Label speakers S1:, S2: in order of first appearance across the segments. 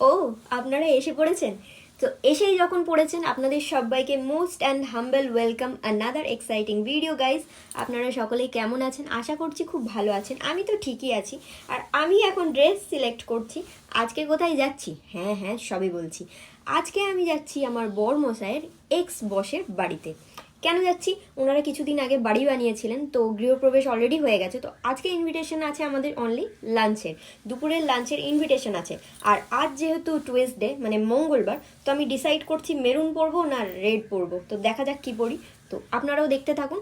S1: ও, আপনারা এসে পড়েছেন? তো এসেই যখন পড়েছেন, আপনাদের সবাইকে most and humble welcome another exciting video guys আপনারা সকলেই কেমন আছেন? আশা করছি খুব ভালো আছেন। আমি তো ঠিকই আছি। আর আমি এখন ড্রেস সিলেক্ট করছি। আজকে কোথায় যাচ্ছি? হ্যাঁ হ্যাঁ সবই বলছি। আজকে আমি যাচ্ছি আমার বর মশাইয়ের এক্স বসের বাড়িতে। কেন যাচ্ছি? ওনারা কিছুদিন আগে বাড়ি বানিয়েছিলেন, তো গৃহপ্রবেশ অলরেডি হয়ে গেছে। তো আজকে ইনভিটেশন আছে আমাদের অনলি লাঞ্চের দুপুরের লাঞ্চের ইনভিটেশন আছে। আর আজ যেহেতু টুয়েসডে মানে মঙ্গলবার, তো আমি ডিসাইড করছি মেরুন পরবো না রেড পরবো। তো দেখা যাক কি পরি। তো আপনারাও দেখতে থাকুন।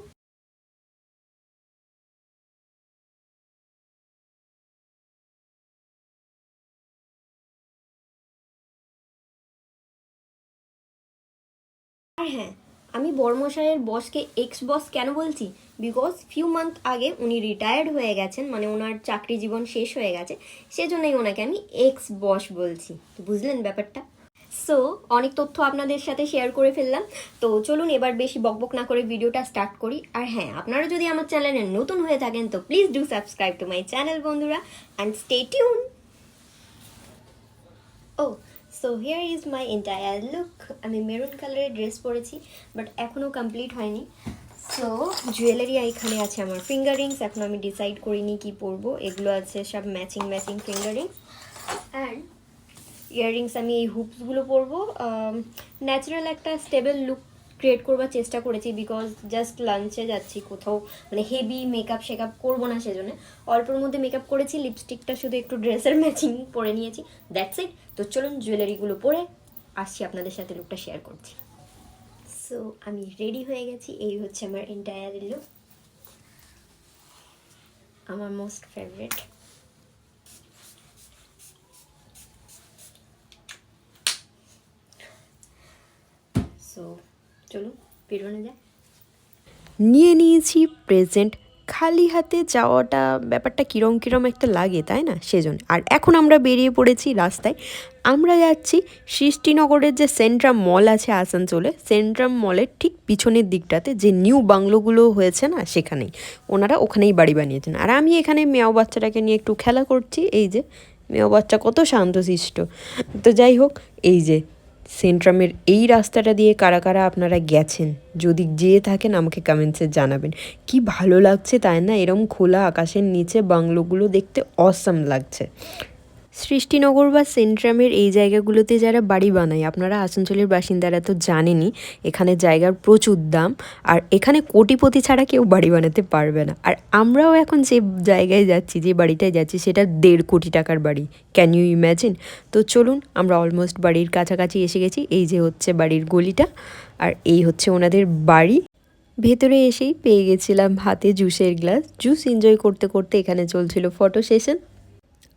S1: হ্যাঁ আমি বর্মশাইয়ের বসকে এক্স বস কেন বলছি? বিকজ ফিউ মান্থ আগে উনি রিটায়ার্ড হয়ে গেছেন মানে ওনার চাকরি জীবন শেষ হয়ে গেছে, সেজন্যই ওনাকে আমি এক্স বস বলছি। বুঝলেন ব্যাপারটা? সো অনেক তথ্য আপনাদের সাথে শেয়ার করে ফেললাম। তো চলুন এবার বেশি বকবক না করে ভিডিওটা স্টার্ট করি। আর হ্যাঁ আপনারা যদি আমার চ্যানেলে নতুন হয়ে থাকেন, তো please do subscribe to my channel বন্ধুরা and stay tune O so here is my entire look আমি মেরুন কালারের ড্রেস পরেছি বাট এখনও কমপ্লিট হয়নি। সো জুয়েলারি এখানে আছে আমার ফিঙ্গার রিংস এখন আমি ডিসাইড করিনি কি পরবো। এগুলো আছে সব matching matching finger rings and earrings আমি এই হুপসগুলো পরবো। ন্যাচারাল একটা স্টেবল লুক ক্রিয়েট করবার চেষ্টা করেছি বিকজ জাস্ট লাঞ্চে যাচ্ছি কোথাও মানে হেভি মেকআপ শেকআপ করব না সেজন্য। অল্পের মধ্যে মেকআপ করেছি লিপস্টিকটা শুধু একটু ড্রেসের ম্যাচিং পরে নিয়েছি। দ্যাটস ইট তো চলুন জুয়েলারিগুলো পরে আসছি আপনাদের সাথে লুকটা শেয়ার করছি। সো আমি রেডি হয়ে গেছি, এই হচ্ছে আমার এন্টায়ার লুক আমার মোস্ট ফেভারিট সো চলুন বেরোনো যায়
S2: নিয়ে নিয়েছি প্রেজেন্ট খালি হাতে যাওয়াটা ব্যাপারটা কিরম কিরম একটা লাগে, তাই না? সেজন্য। আর এখন আমরা বেরিয়ে পড়েছি রাস্তায়। আমরা যাচ্ছি সৃষ্টিনগরের যে সেন্ট্রাম মল আছে আসানসোলে। সেন্ট্রাম মলের ঠিক পিছনের দিকটাতে যে নিউ বাংলোগুলো হয়েছে না, সেখানেই। ওনারা ওখানেই বাড়ি বানিয়েছেন। আর আমি এখানে মেয়াও বাচ্চাটাকে নিয়ে একটু খেলা করছি। এই যে, মেয়াও বাচ্চা কত শান্তশিষ্ট। তো যাই হোক, এই যে সেন্ট্রামের এই রাস্তাটা দিয়ে কারা কারা আপনারা গেছেন? যদি যেয়ে থাকেন, আমাকে কমেন্টসে জানাবেন। কি ভালো লাগছে তাই না? এরম খোলা আকাশের নিচে বাংলোগুলো দেখতে অসম লাগছে। সৃষ্টিনগর বা সেন্ট্রামের এই জায়গাগুলোতে যারা বাড়ি বানায়, আপনারা আসানসোলের বাসিন্দারা তো জানেনই, এখানে জায়গার প্রচুর দাম, আর এখানে কোটিপতি ছাড়া কেউ বাড়ি বানাতে পারবে না। আর আমরাও এখন যে জায়গায় যাচ্ছি, যে বাড়িটায় যাচ্ছি, সেটা দেড় কোটি টাকার বাড়ি। ক্যান ইউ ইম্যাজিন তো চলুন, আমরা অলমোস্ট বাড়ির কাছাকাছি এসে গেছি, এই যে হচ্ছে বাড়ির গলিটা, আর এই হচ্ছে ওনাদের বাড়ি। ভেতরে এসেই পেয়ে গেছিলাম হাতে জুসের গ্লাস। জুস এনজয় করতে করতে এখানে চলছিল ফটো সেশন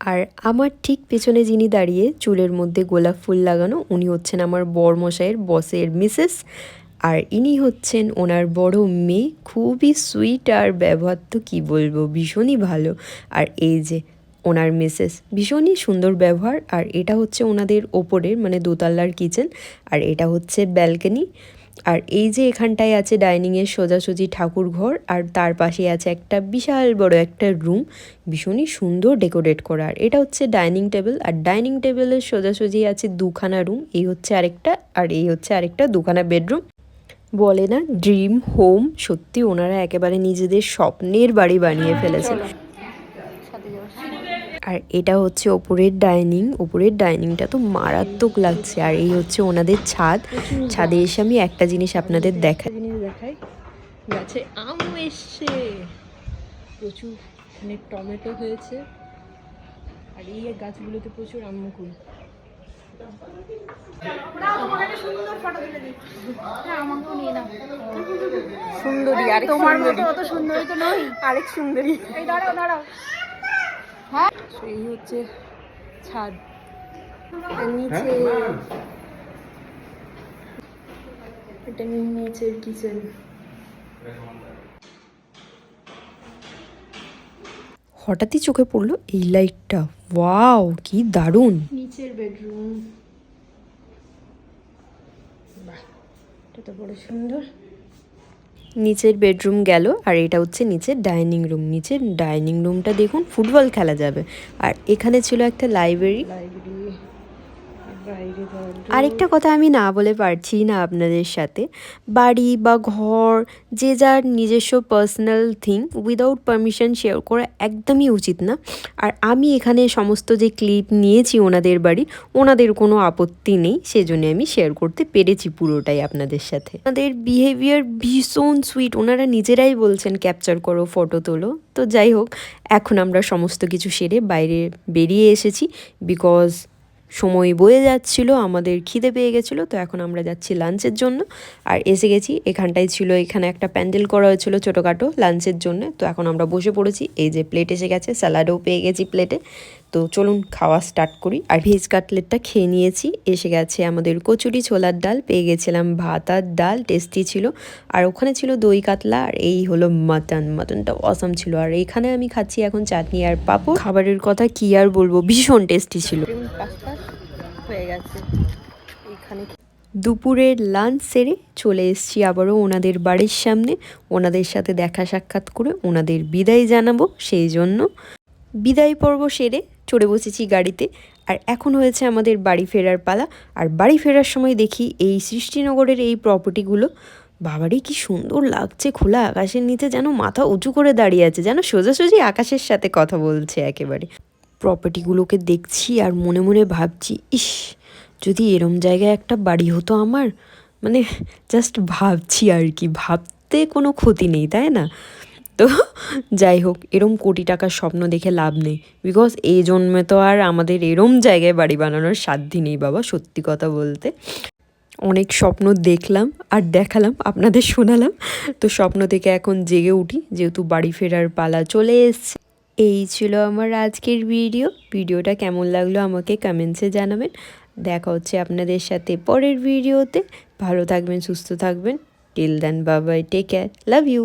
S2: আর আমার ঠিক পেছনে যিনি দাঁড়িয়ে চুলের মধ্যে গোলাপ ফুল লাগানো, উনি হচ্ছেন আমার বরমশাইয়ের বসের মিসেস। আর ইনি হচ্ছেন ওনার বড় মেয়ে, খুবই সুইট আর ব্যবহার তো কী বলব, ভীষণই ভালো। আর এই যে ওনার মিসেস, ভীষণই সুন্দর ব্যবহার। আর এটা হচ্ছে ওনাদের ওপরের মানে দোতলার কিচেন। আর এটা হচ্ছে ব্যালকনি। আর এই যে এখানটায় আছে ডাইনিংয়ের সোজাসুজি ঠাকুর ঘর আর তার পাশে আছে একটা বিশাল বড় একটা রুম ভীষণই সুন্দর ডেকোরেট করা। আর এটা হচ্ছে ডাইনিং টেবিল আর ডাইনিং টেবিলের সোজাসুজি আছে দুখানা রুম এই হচ্ছে আরেকটা আর এই হচ্ছে আরেকটা দুখানা বেডরুম। বলে না ড্রিম হোম সত্যি ওনারা একেবারে নিজেদের স্বপ্নের বাড়ি বানিয়ে ফেলেছেন আর এটা হচ্ছে ওপরের ডাইনিং। ওপরের ডাইনিংটা তো মারাত্মক লাগছে। আর এই হচ্ছে ওনাদের ছাদ। ছাদে এসে আমি একটা জিনিস আপনাদের দেখাই।
S3: জিনিস দেখাই। গাছে আম এসছে। প্রচুর এখানে টমেটো হয়েছে। আর এই গাছগুলোতে প্রচুর আম মুকুল সুন্দরী আরেক তোমার মতো অত সুন্দরী তো নই আরেক সুন্দরী। দাঁড়াও দাঁড়াও। হ্যাঁ। এই হচ্ছে ছাদ। নিচে এটা নিচের কিচেন।
S2: হঠাৎই চোখে পড়ল এই লাইটটা। ওয়াও কি দারুণ।
S3: নিচের বেডরুম। বাহ এটা তো বড় সুন্দর।
S2: নিচের বেডরুম গেল, আর এটা হচ্ছে নিচের ডাইনিং রুম। নিচের ডাইনিং রুমটা দেখুন, ফুটবল খেলা যাবে। আর এখানে ছিল একটা লাইব্রেরি।
S3: লাইব্রেরি।
S2: আরেকটা কথা আমি না বলে পারছি না আপনাদের সাথে। বাড়ি বা ঘর, যে যার নিজস্ব personal thing without permission share করা একদমই উচিত না। আর আমি এখানে সমস্ত যে ক্লিপ নিয়েছি ওনাদের বাড়ি, ওনাদের কোনো আপত্তি নেই, সেজন্য আমি শেয়ার করতে পেরেছি পুরোটাই আপনাদের সাথে। ওনাদের বিহেভিয়ার ভীষণ সুইট ওনারা নিজেরাই বলছেন ক্যাপচার করো ফটো তোলো। তো যাই হোক, এখন আমরা সমস্ত কিছু সেরে বাইরে বেরিয়ে এসেছি। বিকজ সময় বয়ে যাচ্ছিল, আমাদের খিদে পেয়ে গেছিল, তো এখন আমরা যাচ্ছি লাঞ্চের জন্য। আর এসে গেছি, এখানটায় ছিল, এখানে একটা প্যান্ডেল করা হয়েছিল ছোটোখাটো লাঞ্চের জন্য, তো এখন আমরা বসে পড়েছি। এই যে প্লেট এসে গেছে স্যালাডও পেয়ে গেছি প্লেটে তো চলুন, খাওয়া স্টার্ট করি। আর ভেজ কাটলেটটা খেয়ে নিয়েছি, এসে গেছে আমাদের কচুরি ছোলার ডাল, পেয়ে গেছিলাম ভাত আর ডাল টেস্টি ছিল। আর ওখানে ছিল দই কাতলা, আর এই হলো মাটন মাটনটা অসাম ছিল। আর এখানে আমি খাচ্ছি এখন চাটনি আর পাপড়। খাবারের কথা কি আর বলব, ভীষণ টেস্টি ছিল।
S3: গেছে এখানে
S2: দুপুরের লাঞ্চ সেরে চলে এসেছি আবারও ওনাদের বাড়ির সামনে। ওনাদের সাথে দেখা সাক্ষাৎ করে ওনাদের বিদায় জানাব সেই জন্য। বিদায় পর্ব সেরে চড়ে বসেছি গাড়িতে। আর এখন হয়েছে আমাদের বাড়ি ফেরার পালা। আর বাড়ি ফেরার সময় দেখি এই সৃষ্টিনগরের এই প্রপার্টিগুলো বাবারই কি সুন্দর লাগছে খোলা আকাশের নিচে, যেন মাথা উঁচু করে দাঁড়িয়ে আছে, যেন সোজাসুজি আকাশের সাথে কথা বলছে একেবারে। প্রপার্টিগুলোকে দেখছি আর মনে মনে ভাবছি, ইস যদি এরম জায়গায় একটা বাড়ি হতো আমার মানে জাস্ট ভাবছি আর কি, ভাবতে কোনো ক্ষতি নেই, তাই না? তো যাই হোক, এরম কোটি টাকার স্বপ্ন দেখে লাভ নেই। বিকজ এই জন্মে তো আর আমাদের এরম জায়গায় বাড়ি বানানোর সাধ্যি নেই বাবা, সত্যি কথা বলতে। অনেক স্বপ্ন দেখলাম আর দেখালাম, আপনাদের শোনালাম। তো স্বপ্ন থেকে এখন জেগে উঠি, যেহেতু বাড়ি ফেরার পালা চলে এসছে। এই ছিল আমার আজকের ভিডিও। ভিডিওটা কেমন লাগল আমাকে কমেন্টসে জানাবেন। দেখা হচ্ছে আপনাদের সাথে পরের ভিডিওতে। ভালো থাকবেন, সুস্থ থাকবেন। টিল দেন বাবাই টেক কেয়ার লাভ ইউ